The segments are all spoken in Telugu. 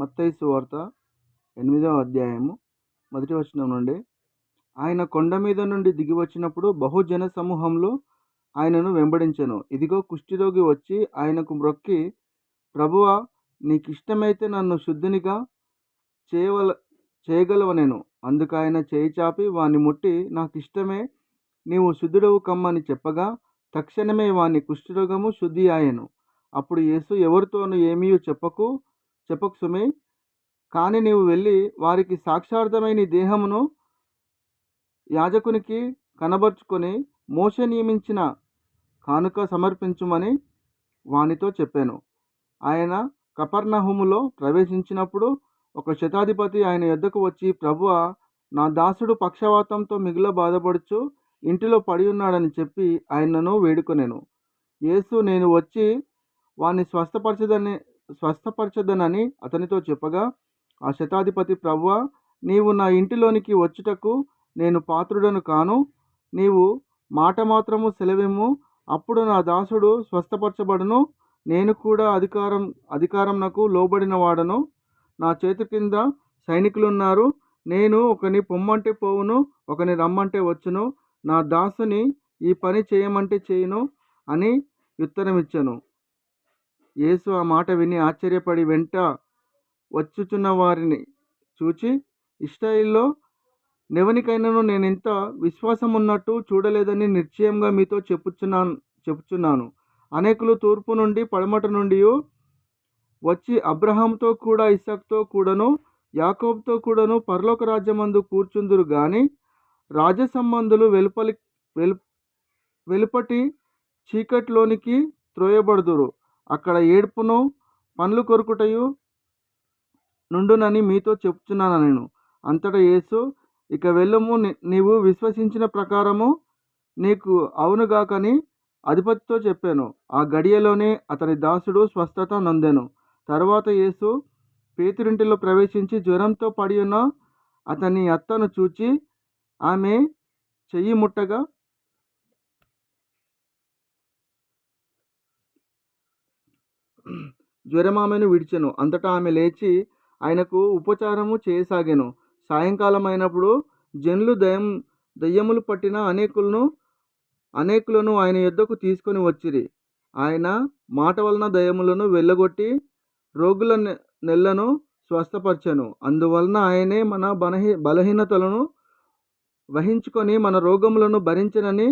మత్తయి సువార్త ఎనిమిదవ అధ్యాయము మొదటి వచనం నుండి. ఆయన కొండ మీద నుండి దిగి వచ్చినప్పుడు బహుజన సమూహంలో ఆయనను వెంబడించెను. ఇదిగో కుష్ఠిరోగి వచ్చి ఆయనకు మ్రొక్కి ప్రభువ నీకు ఇష్టమైతే నన్ను శుద్ధినిగా చేయవల చేయగలవనేను. అందుకు ఆయన చేయి చాపి వాని ముట్టి నాకు ఇష్టమే నీవు శుద్ధుడవు కమ్మని చెప్పగా తక్షణమే వాని కుష్ఠరోగము శుద్ధి ఆయను అప్పుడు యేసు ఎవరితోనూ ఏమీ చెప్పకు చెప్పకు సుమే కానీ నీవు వెళ్ళి వారికి సాక్షార్థమైన దేహమును యాజకునికి కనబరుచుకొని మోస నియమించిన కానుక సమర్పించుమని వానితో చెప్పాను. ఆయన కపర్ణహుములో ప్రవేశించినప్పుడు ఒక శతాధిపతి ఆయన యొద్దకు వచ్చి ప్రభువ నా దాసుడు పక్షవాతంతో మిగుల బాధపడుచు ఇంటిలో పడి ఉన్నాడని చెప్పి ఆయనను వేడుకొనెను. యేసు నేను వచ్చి వాణ్ణి స్వస్థపరచదని స్వస్థపరచదనని అతనితో చెప్పగా ఆ శతాధిపతి ప్రవ్వ నీవు నా ఇంటిలోనికి వచ్చుటకు నేను పాత్రుడను కాను. నీవు మాట మాత్రము సెలవిమ్ము. అప్పుడు నా దాసుడు స్వస్థపరచబడును. నేను కూడా అధికారం అధికారం నాకు లోబడిన వాడను నా చేతి కింద సైనికులున్నారు. నేను ఒకని పొమ్మంటే పోవును ఒకని రమ్మంటే వచ్చును. నా దాసుని ఈ పని చేయమంటే చేయను అని ఉత్తరమిచ్చాను. యేసు ఆ మాట విని ఆశ్చర్యపడి వెంట వచ్చుచున్న వారిని చూచి ఇస్రాయిల్లో నెవనికైనాను నేను ఇంత విశ్వాసం ఉన్నట్టు చూడలేదని నిశ్చయంగా మీతో చెప్పుచున్నాను చెప్పుచున్నాను. అనేకులు తూర్పు నుండి పడమట నుండి వచ్చి అబ్రహాంతో కూడా ఇసాక్తో కూడాను యాకోబ్తో కూడాను పరలోక రాజ్యమందు కూర్చుందురు. కానీ రాజ సంబంధులు వెలుపలి వెలు వెలుపటి చీకట్లోనికి త్రోయబడుదురు. అక్కడ ఏడ్పును పండ్లు కొరుకుటయు నుండునని మీతో చెప్తున్నాను నేను. అంతటా యేసు ఇక వెళ్ళము నీవు విశ్వసించిన ప్రకారము నీకు అవునుగాకని అధిపతితో చెప్పాను. ఆ గడియలోనే అతని దాసుడు స్వస్థత నందెను. తర్వాత యేసు పేతురింటిలో ప్రవేశించి జ్వరంతో పడి ఉన్న అతని అత్తను చూచి ఆమె చెయ్యి ముట్టగా జ్వరం ఆమెను విడిచెను. అంతటా ఆమె లేచి ఆయనకు ఉపచారము చేయసాగాను. సాయంకాలం అయినప్పుడు జనులు దయం దయ్యములు పట్టిన అనేకులను అనేకులను ఆయన యుద్ధకు తీసుకొని వచ్చిరి. ఆయన మాట వలన దయములను వెళ్ళగొట్టి రోగుల నెలను స్వస్థపరచను. అందువలన ఆయనే మన బలహీ బలహీనతలను వహించుకొని మన రోగములను భరించనని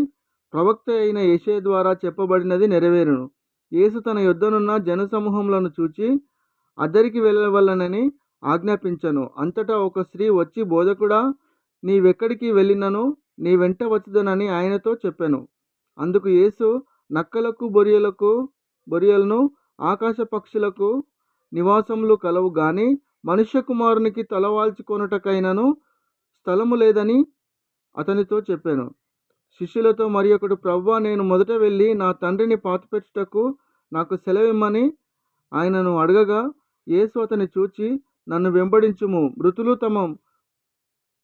ప్రవక్త అయిన యశే ద్వారా చెప్పబడినది నెరవేరును. యేసు తన యుద్ధనున్న జనసమూహములను చూచి అద్దరికి వెళ్ళవలనని ఆజ్ఞాపించను. అంతటా ఒక స్త్రీ వచ్చి బోధకుడా నీవెక్కడికి వెళ్ళినను? నీ వెంట వచ్చదనని ఆయనతో చెప్పాను. అందుకు యేసు నక్కలకు బొరియలకు బొరియలను ఆకాశ పక్షులకు నివాసములు కలవు. గాని మనుష్య కుమారునికి తలవాల్చుకొనుటకైనను స్థలము లేదని అతనితో చెప్పాను. శిష్యులతో మరి ఒకడు ప్రవ్వా నేను మొదట వెళ్ళి నా తండ్రిని పాతిపెట్టుటకు నాకు సెలవిమ్మని ఆయనను అడగగా యేసు అతని చూచి నన్ను వెంబడించుము. మృతులు తమ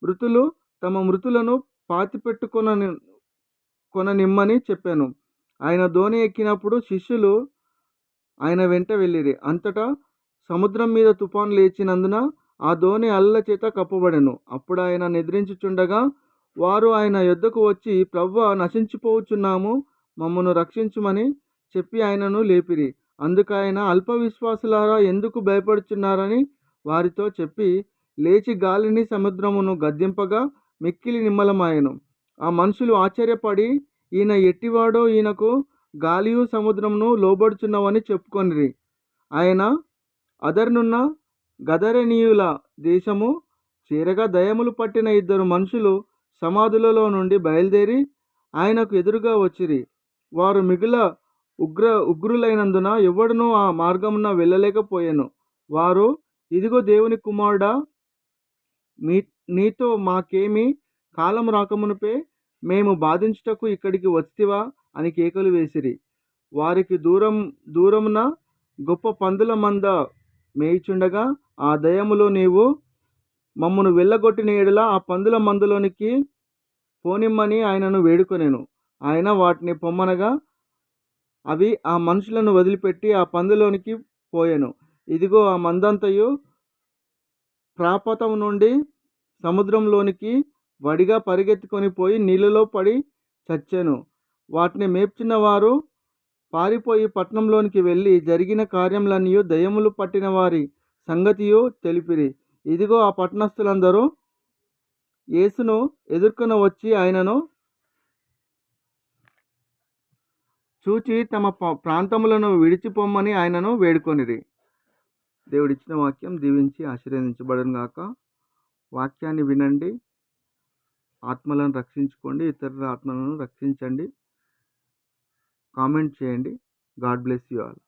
మృతులు తమ మృతులను పాతిపెట్టుకొనని కొననిమ్మని చెప్పాను. ఆయన ధోని ఎక్కినప్పుడు శిష్యులు ఆయన వెంట వెళ్ళిరి. అంతటా సముద్రం మీద తుఫాను లేచినందున ఆ ధోని అల్ల చేత కప్పబడెను. అప్పుడు ఆయన నిద్రించుచుండగా వారు ఆయన యుద్ధకు వచ్చి ప్రవ్వ నశించిపోవచ్చున్నాము మమ్మను రక్షించుమని చెప్పి ఆయనను లేపిరి. అందుకు ఆయన అల్ప విశ్వాసులారా ఎందుకు భయపడుచున్నారని వారితో చెప్పి లేచి గాలిని సముద్రమును గద్దింపగా మిక్కిలి నిమ్మలమాయను. ఆ మనుషులు ఆశ్చర్యపడి ఈయన ఎట్టివాడో ఈయనకు గాలియు సముద్రమును లోబడుచున్నావని చెప్పుకొనిరి. ఆయన అదర్నున్న గదరనీయుల దేశము చేరగా దయములు పట్టిన ఇద్దరు మనుషులు సమాధులలో నుండి బయలుదేరి ఆయనకు ఎదురుగా వచ్చిరి. వారు మిగుల ఉగ్ర ఉగ్రులైనందున ఎవడునూ ఆ మార్గమున వెళ్ళలేకపోయాను. వారు ఇదిగో దేవుని కుమారుడా మీ నీతో మాకేమి కాలం రాకమునిపే మేము బాధించుటకు ఇక్కడికి వస్తివా అని కేకలు వేసిరి. వారికి దూరం దూరమున గొప్ప పందుల మంద మేయిచుండగా ఆ దయములో నీవు మమ్మను వెళ్ళగొట్టిన ఎడల ఆ పందుల మందులోనికి పోనిమ్మని ఆయనను వేడుకొనెను. ఆయన వాటిని పొమ్మనగా అవి ఆ మనుషులను వదిలిపెట్టి ఆ పందులోనికి పోయాను. ఇదిగో ఆ మందంతయు ప్రాపతం నుండి సముద్రంలోనికి వడిగా పరిగెత్తుకొని పోయి నీళ్ళలో పడి చచ్చాను. వాటిని మేపుచున్న వారు పారిపోయి పట్టణంలోనికి వెళ్ళి జరిగిన కార్యములన్నీ దయ్యములు పట్టిన వారి సంగతియు తెలిపిరి. ఇదిగో ఆ పట్టణస్థులందరూ యేసును ఎదుర్కొని వచ్చి ఆయనను చూచి తమ ప్రాంతములను విడిచిపోమ్మని ఆయనను వేడుకొనిరి. దేవుడిచ్చిన వాక్యం దీవించి ఆశీర్వదించబడను గాక. వాక్యాన్ని వినండి. ఆత్మలను రక్షించుకోండి. ఇతరుల ఆత్మలను రక్షించండి. కామెంట్ చేయండి. God bless you all.